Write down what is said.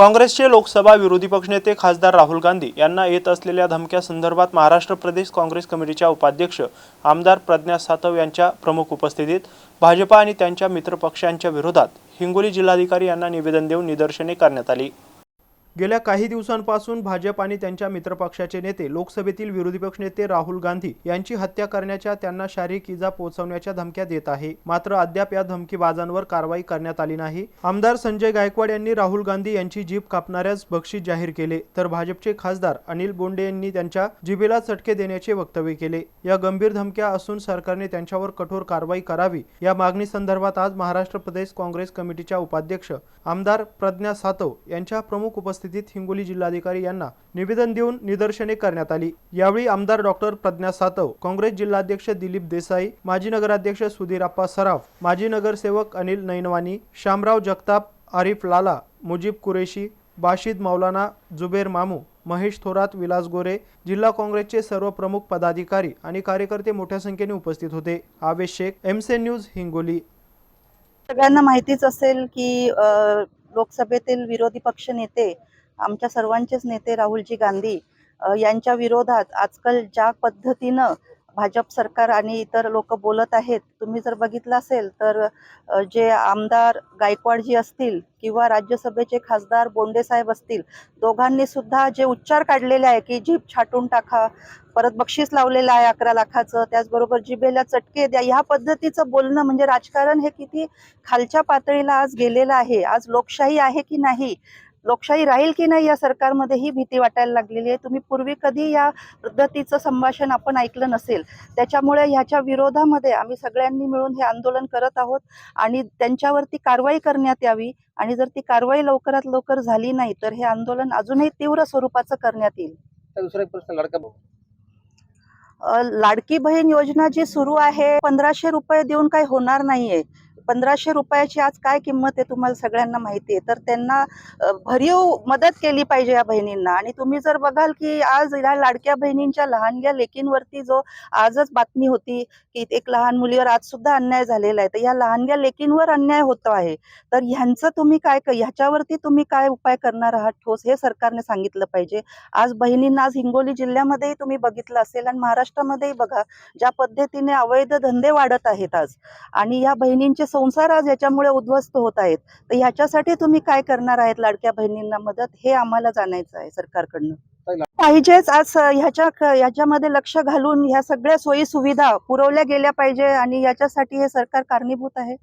काँग्रेसचे लोकसभा विरोधी पक्षनेते खासदार राहुल गांधी यांना येत असलेल्या धमक्या संदर्भात महाराष्ट्र प्रदेश काँग्रेस कमिटीच्या उपाध्यक्ष आमदार प्रज्ञा सातव यांच्या प्रमुख उपस्थितीत भाजपा आणि त्यांच्या मित्रपक्षांच्या विरोधात हिंगोली जिल्हाधिकारी यांना निवेदन देऊन निदर्शने करण्यात आली. गेल्या काही दिवसांपासून भाजप आणि त्यांच्या मित्रपक्षाचे नेते लोकसभेतील विरोधी पक्षनेते राहुल गांधी यांची हत्या करण्याच्या त्यांना शारीरिक इजा पोहोचवण्याच्या धमक्या देत आहे. मात्र अद्याप या धमकीबाजांवर कारवाई करण्यात आली नाही. आमदार संजय गायकवाड यांनी राहुल गांधी यांची जीभ कापणाऱ्यास बक्षीस जाहीर केले तर भाजपचे खासदार अनिल बोंडे यांनी त्यांच्या जिभेला चटके देण्याचे वक्तव्य केले. या गंभीर धमक्या असून सरकारने त्यांच्यावर कठोर कारवाई करावी या मागणी संदर्भात आज महाराष्ट्र प्रदेश काँग्रेस कमिटीच्या उपाध्यक्ष आमदार प्रज्ञा सातव यांच्या प्रमुख उपस्थितीत हिंगोली जिल्हाधिकारी यांना निवेदन देऊन निदर्शने करण्यात आली. यावेळी आमदार डॉक्टर प्रज्ञा सातव काँग्रेस जिल्हाध्यक्ष दिलीप देसाई माजी नगराध्यक्ष सुधीरप्पा सराफ माजी नगरसेवक अनिल नैनवानी शामराव जगताप आरिफ लाला मुजीब कुरेशी बाशिद मौलाना जुबेर मामू महेश थोरात विलास गोरे जिल्हा काँग्रेसचे सर्व प्रमुख पदाधिकारी आणि कार्यकर्ते मोठ्या संख्येने उपस्थित होते. आवेश शेख एमसे न्यूज हिंगोली. सगळ्यांना माहितीच असेल की लोकसभेतील विरोधी पक्ष नेते आमच्या सर्वांचेच नेते राहुलजी गांधी यांच्या विरोधात आजकाल ज्या पद्धतीनं भाजप सरकार आणि इतर लोक बोलत आहेत तुम्ही जर बघितलं असेल तर जे आमदार गायकवाडजी असतील किंवा राज्यसभेचे खासदार बोंडे साहेब असतील दोघांनी सुद्धा जे उच्चार काढलेले आहे की जीभ छाटून टाका परत बक्षीस लावलेलं आहे अकरा लाखाचं त्याचबरोबर जिभेला चटके द्या ह्या पद्धतीचं बोलणं म्हणजे राजकारण हे किती खालच्या पातळीला आज गेलेलं आहे आज लोकशाही आहे की नाही लोकशाही राहील की नाही या सरकारमध्ये ही भीती वाटायला लागलेली आहे. तुम्ही पूर्वी कधी या पद्धतीचं संभाषण आपण ऐकलं नसेल. त्याच्यामुळे ह्याच्या विरोधामध्ये आम्ही सगळ्यांनी मिळून हे आंदोलन करत आहोत आणि त्यांच्यावरती कारवाई करण्यात यावी आणि जर ती कारवाई लवकरात लवकर झाली नाही तर हे आंदोलन अजूनही तीव्र स्वरूपाचं करण्यात येईल. दुसरा एक प्रश्न लाडका लाडकी बहीण योजना जी सुरू आहे पंधराशे रुपये देऊन काही होणार नाहीये. पंधराशे रुपयाची आज काय किंमत आहे तुम्हाला सगळ्यांना माहिती आहे. तर त्यांना भरीव मदत केली पाहिजे या बहिणींना. आणि तुम्ही जर बघाल की आज या लाडक्या बहिणींच्या लहानग्या लेकींवरती जो आजच बातमी होती की एक लहान मुलीवर आज सुद्धा अन्याय झालेला आहे. तर या लहानग्या लेकींवर अन्याय होतो आहे. तर ह्यांचं तुम्ही काय ह्याच्यावरती तुम्ही काय उपाय करणार आहात ठोस हे सरकारने सांगितलं पाहिजे. आज बहिणींना आज हिंगोली जिल्ह्यामध्येही तुम्ही बघितलं असेल आणि महाराष्ट्रामध्येही बघा ज्या पद्धतीने अवैध धंदे वाढत आहेत आज. आणि या बहिणींचे संसार आज याच्यामुळे उद्ध्वस्त होत आहेत तर ह्याच्यासाठी तुम्ही काय करणार आहेत लाडक्या बहिणींना मदत हे आम्हाला जाणायचं आहे सरकारकडनं. पाहिजेच आज ह्याच्या ह्याच्यामध्ये लक्ष घालून ह्या सगळ्या सोयी सुविधा पुरवल्या गेल्या पाहिजे आणि याच्यासाठी हे सरकार कारणीभूत आहे.